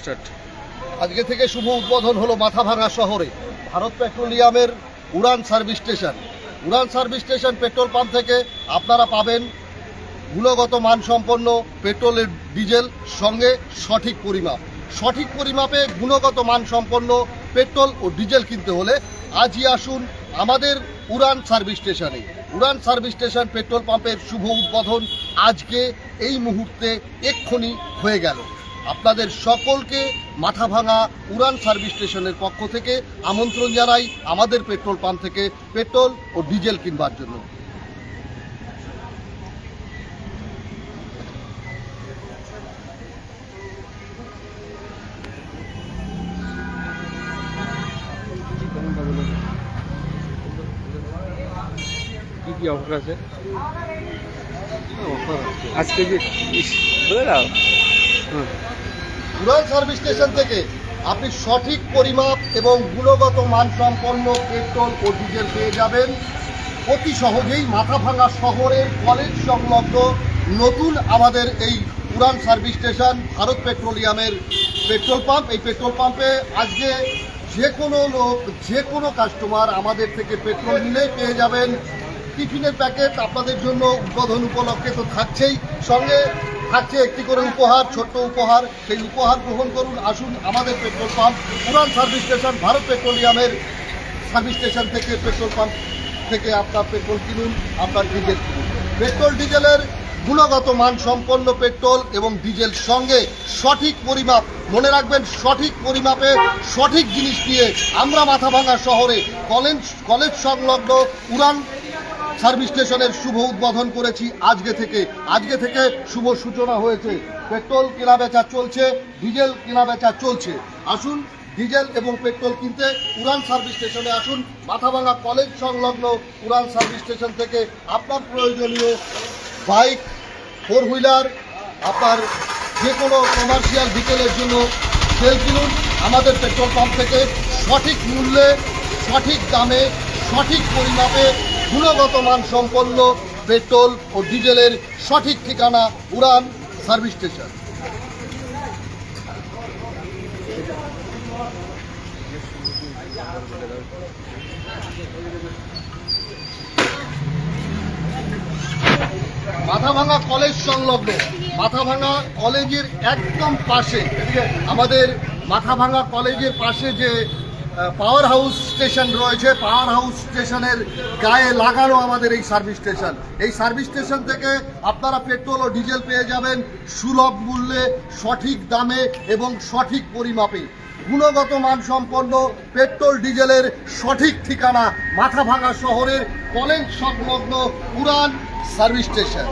Start. আজকে থেকে শুভ উদ্বোধন হলো মাথাভাঙা শহরে। Bharat পেট্রোলিয়ামের Uran service station. Uran service station petrol pump থেকে আপনারা পাবেন গুণগত মানসম্পন্ন পেট্রোলের ডিজেল সঙ্গে সঠিক পরিমাপ। সঠিক পরিমাপে গুণগত মানসম্পন্ন পেট্রোল ও ডিজেল কিনতে হলে আজই আসুন আমাদের উড়ান সার্ভিস স্টেশনে। উড়ান সার্ভিস স্টেশন পেট্রোল পাম্পের শুভ উদ্বোধন আজকে এই মুহূর্তে এক্ষুনি হয়ে গেল। আপনাদের সকলকে মাথাভাঙা উড়ান সার্ভিস স্টেশনের পক্ষ থেকে আমন্ত্রণ জানাই আমাদের পেট্রোল পাম্প থেকে পেট্রোল ও ডিজেল কিনবার জন্য। কি কি অফার আছে? আজকে যে উড়ান সার্ভিস স্টেশন থেকে আপনি সঠিক পরিমাপ এবং গুণগত মানসম্পন্ন পেট্রোল ও ডিজেল পেয়ে যাবেন। অতি সহজেই মাথাভাঙা শহরের কলেজ সংলগ্ন নতুন আমাদের এই উড়ান সার্ভিস স্টেশন, ভারত পেট্রোলিয়ামের পেট্রোল পাম্প। এই পেট্রোল পাম্পে আজকে যে কোনো লোক, যে কোনো কাস্টমার আমাদের থেকে পেট্রোল নিলেই পেয়ে যাবেন। টিফিনের প্যাকেট আপনাদের জন্য উদ্বোধন উপলক্ষে তো থাকছেই। সঙ্গে থাকছে একটি করে উপহার, ছোট্ট উপহার, সেই উপহার গ্রহণ করুন, আসুন আমাদের petrol pump, Uran service station, Bharat পেট্রোলিয়ামের service station থেকে পেট্রোল পাম্প থেকে আপনার পেট্রোল কিনুন, আপনার ডিজেল কিনুন। পেট্রোল ডিজেলের গুণগত মান সম্পন্ন পেট্রোল এবং ডিজেল সঙ্গে সঠিক পরিমাপ, মনে রাখবেন, সঠিক পরিমাপে সঠিক জিনিস নিয়ে আমরা মাথাভাঙা শহরে কলেজ কলেজ সংলগ্ন উড়ান সার্ভিস স্টেশনের শুভ উদ্বোধন করেছি আজকে থেকে। আজকে থেকে শুভ সূচনা হয়েছে। পেট্রোল কেনা বেচা চলছে, ডিজেল কেনা বেচা চলছে। আসুন, ডিজেল এবং পেট্রোল কিনতে উড়ান সার্ভিস স্টেশনে আসুন। মাথাভাঙা কলেজ সংলগ্ন উড়ান সার্ভিস স্টেশন থেকে আপনার প্রয়োজনীয় বাইক, ফোর হুইলার, আপনার যে কোনো কমার্শিয়াল ভিকেলের জন্য তেল কিনুন। আমাদের পেট্রোল পাম্প থেকে সঠিক মূল্যে, সঠিক দামে, সঠিক পরিমাপে গুণগত মান সম্পন্ন পেট্রোল ও ডিজেলের সঠিক ঠিকানা Uran service station. Mathabhanga college সংলগ্ন, মাথাভাঙা কলেজের একদম পাশে, আমাদের মাথাভাঙা কলেজের পাশে যে পাওয়ার হাউস স্টেশন রয়েছে পাওয়ার হাউস স্টেশনের গায়ে লাগানো আমাদের এই সার্ভিস স্টেশন এই সার্ভিস স্টেশন থেকে আপনারা পেট্রোল ও ডিজেল পেয়ে যাবেন সুলভ মূল্যে, সঠিক দামে এবং সঠিক পরিমাপে। গুণগত মান সম্পন্ন পেট্রোল ডিজেলের সঠিক ঠিকানা মাথাভাঙা শহরের কলেজ সংলগ্ন উড়ান সার্ভিস স্টেশন